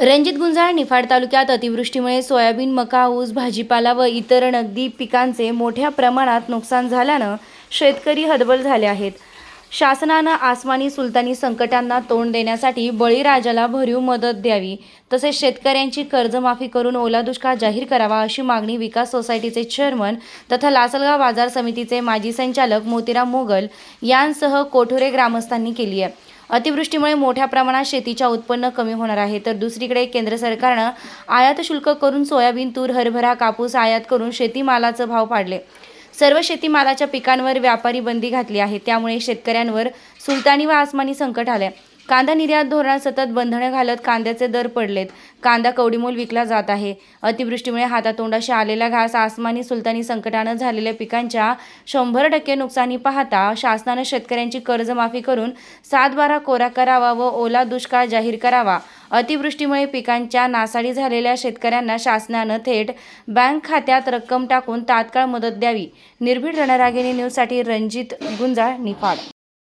रणजित गुंजाळ निफाड तालुक्यात अतिवृष्टीमुळे सोयाबीन मका ऊस भाजीपाला व इतर नगदी पिकांचे मोठ्या प्रमाणात नुकसान झाल्यानं शेतकरी हतबल झाले आहेत. शासनानं आसमानी सुलतानी संकटांना तोंड देण्यासाठी बळीराजाला भरीव मदत द्यावी तसेच शेतकऱ्यांची कर्जमाफी करून ओला दुष्काळ जाहीर करावा अशी मागणी विकास सोसायटीचे चेअरमन तथा लासलगाव बाजार समितीचे माजी संचालक मोतीराम मोगल यांसह कोठोरे ग्रामस्थांनी केली आहे. अतिवृष्टीमुळे मोठ्या प्रमाणात शेतीच्या उत्पन्न कमी होणार आहे. तर दुसरीकडे केंद्र सरकारनं आयात शुल्क करून सोयाबीन तूर हरभरा कापूस आयात करून शेतीमालाचं भाव पाडले. सर्व शेतीमालाच्या पिकांवर व्यापारी बंदी घातली आहे. त्यामुळे शेतकऱ्यांवर सुलतानी व आसमानी संकट आले कांदा निर्यात धोरणात सतत बंधनं घालत कांद्याचे दर पडलेत. कांदा कवडीमोल विकला जात आहे. अतिवृष्टीमुळे हातातोंडाशी आलेला घास आसमानी सुलतानी संकटानं झालेल्या पिकांच्या शंभर टक्के नुकसानी पाहता शासनानं शेतकऱ्यांची कर्जमाफी करून सात बारा कोरा करावा व ओला दुष्काळ जाहीर करावा अतिवृष्टीमुळे पिकांच्या नासाडी झालेल्या शेतकऱ्यांना शासनानं थेट बँक खात्यात रक्कम टाकून तात्काळ मदत द्यावी. निर्भीड रणरागिणी न्यूजसाठी रणजित गुंजाळ निफाड.